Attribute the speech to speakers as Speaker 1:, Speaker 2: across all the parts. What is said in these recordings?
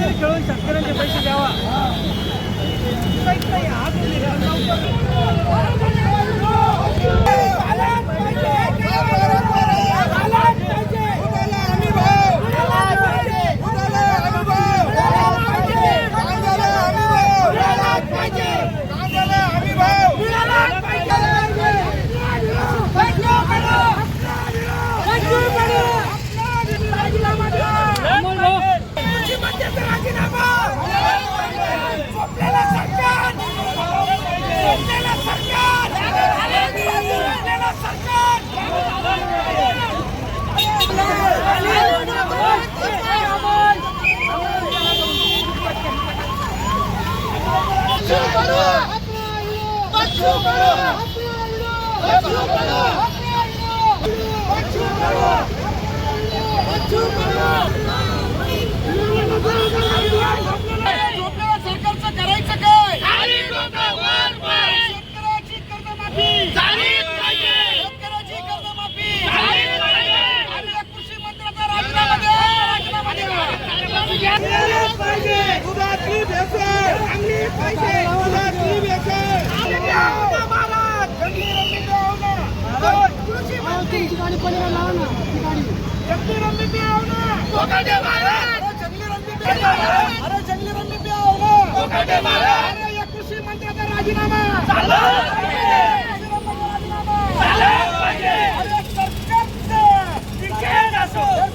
Speaker 1: शेतकरी खेळून शेतकऱ्यांचे पैसे द्यावा काहीच नाही, हात दिले.
Speaker 2: सरकारचं करायचं काय शेतकऱ्याची कर्जमाफी शेतकऱ्याची कर्जमाफी आणि या कृषी मंत्र्याचा राजीनामा द्या राजीनामा द्या दुधातली भेसळ चांगली पाहिजे दुधातली भेसळ महाराज जंगली रंगी द्यावं ना. कृषी मंत्री जंगली रंगी द्यावं ना. अरे जंगली रंगी द्यावं ना. अरे जंगली रंगी द्यावं ना. अरे या कृषी मंत्र्याचा राजीनामा कृषी मंत्र्याचा राजीनामा. अरे सरकारचं. हे सरकारचं. हे सरकारचं. अरे हे खोटं बोलणाऱ्या सरकारचं. अरे या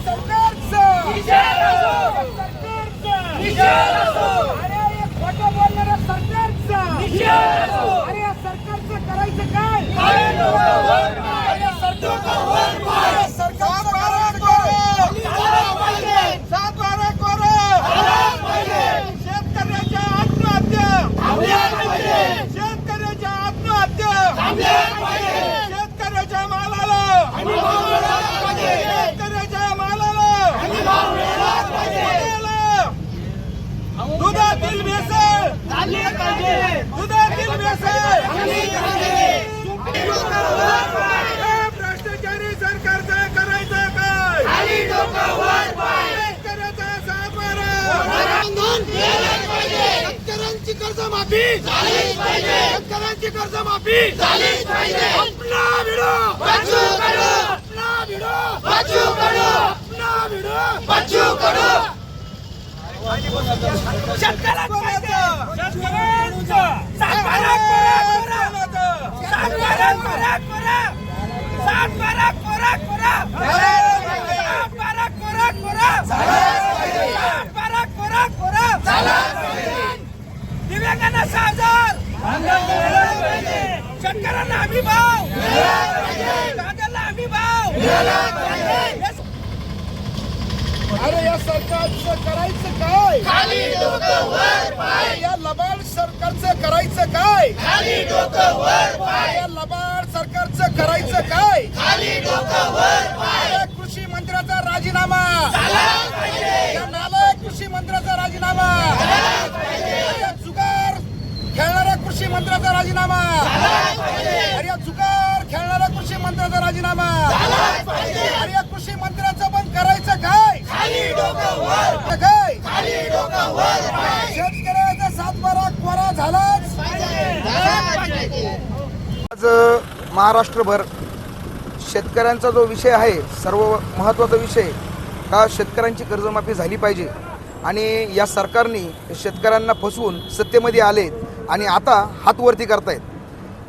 Speaker 2: सरकारचं! करायचं काय अरे सरकारचं अरे सरकारचं करायचं काय? सात बारा कोरं. शेतकऱ्याच्या आत्महत्या शेतकऱ्याच्या आत्महत्या शेतकऱ्याच्या मालाला शेतकऱ्याच्या मालाला मालाला दुधातील भेसळ दुधातील भेसळ भ्रष्टाचारी सरकारचं करायचं काय? शेतकऱ्याचा सातबारा शेतकऱ्यांची कर्जमाफी. शेतकऱ्यांची कर्जमाफी. अपना भिडो. अपना भिडो. अपना भिडो. दिव्यांगांना सहा हजार शेतकऱ्यांना हमी भाव! कांद्याला हमी भाव! अरे या सरकारचं करायचं काय? या लबाड सरकारचं करायचं काय? या लबाड सरकारचं करायचं काय? या कृषी मंत्र्याचा राजीनामा. या नालायक कृषी मंत्र्याचा राजीनामा. या जुगार खेळणाऱ्या कृषी मंत्र्याचा राजीनामा. अरे या जुगार खेळणाऱ्या कृषी मंत्र्याचा राजीनामा. अरे या कृषी मंत्र्याचं पण करायचं काय? शेतकऱ्याचा सातबारा कोरा झालाच.
Speaker 3: आज महाराष्ट्रभर शेतकऱ्यांचा जो विषय आहे सर्व महत्त्वाचा विषय हा शेतकऱ्यांची कर्जमाफी झाली पाहिजे. आणि या सरकारने शेतकऱ्यांना फसवून सत्तेमध्ये आले आणि आता हात वरती करतायत.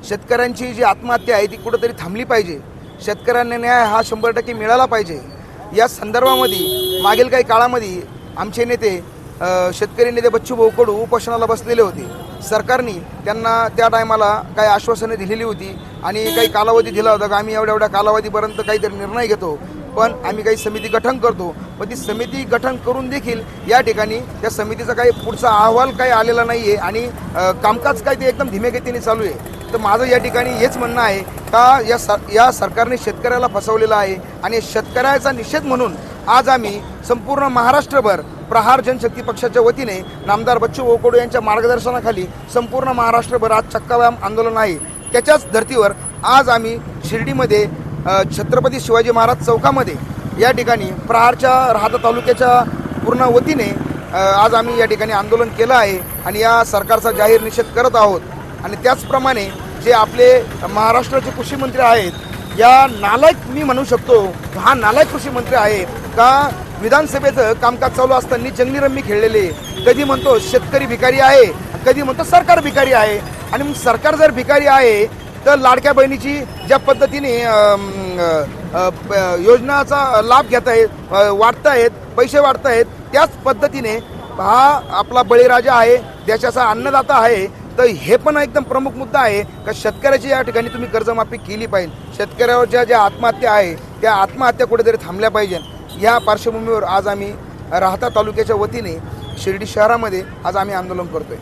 Speaker 3: शेतकऱ्यांची जी आत्महत्या आहे ती कुठंतरी थांबली पाहिजे. शेतकऱ्यांना न्याय हा शंभर टक्के मिळाला पाहिजे. या संदर्भामध्ये मागील काही काळामध्ये आमचे नेते शेतकरी नेते बच्चूभाऊ कडू उपोषणाला बसलेले होते. सरकारने त्यांना त्या टायमाला काही आश्वासने दिलेली होती आणि काही कालावधी दिला होता. का आम्ही एवढ्या एवढ्या कालावधीपर्यंत काहीतरी निर्णय घेतो पण आम्ही काही समिती गठन करतो. पण ती समिती गठन करून देखील या ठिकाणी त्या समितीचा काही पुढचा अहवाल काही आलेला नाही आहे आणि कामकाज काय ते एकदम धीमे गतीने चालू आहे. तर माझं या ठिकाणी हेच म्हणणं आहे का या सर या सरकारने शेतकऱ्याला फसवलेलं आहे आणि शेतकऱ्याचा निषेध म्हणून आज आम्ही संपूर्ण महाराष्ट्रभर प्रहार जनशक्ती पक्षाच्या वतीने नामदार बच्चू ओकोडो यांच्या मार्गदर्शनाखाली संपूर्ण महाराष्ट्रभर आज चक्काव्यायाम आंदोलन आहे. त्याच्याच धर्तीवर आज आम्ही शिर्डीमध्ये छत्रपती शिवाजी महाराज चौकामध्ये या ठिकाणी प्रहारच्या राहता तालुक्याच्या पूर्ण वतीने आज आम्ही या ठिकाणी आंदोलन केलं आहे आणि या सरकारचा जाहीर निषेध करत आहोत. आणि त्याचप्रमाणे जे आपले महाराष्ट्राचे कृषी मंत्री आहेत या नालायक मी म्हणू शकतो हा नालायक कृषी मंत्री आहे का विधानसभेचं कामकाज चालू असताना जंगली रम्मी खेळलेले. कधी म्हणतो शेतकरी भिकारी आहे कधी म्हणतो सरकार भिकारी आहे. आणि मग सरकार जर भिकारी आहे तर लाडक्या बहिणीची ज्या पद्धतीने योजनाचा लाभ घेत आहेत वाटतायत पैसे वाटतायत त्याच पद्धतीने हा आपला बळीराजा आहे देशाचा अन्नदाता आहे तर हे पण एकदम प्रमुख मुद्दा आहे का शेतकऱ्याची या ठिकाणी तुम्ही कर्जमाफी केली पाहिजे. शेतकऱ्यावरच्या ज्या आत्महत्या आहे त्या आत्महत्या कुठेतरी थांबल्या पाहिजे या पार्श्वभूमीवर आज आम्ही राहता तालुक्याच्या वतीने शिर्डी शहरामध्ये आज आम्ही आंदोलन करतोय.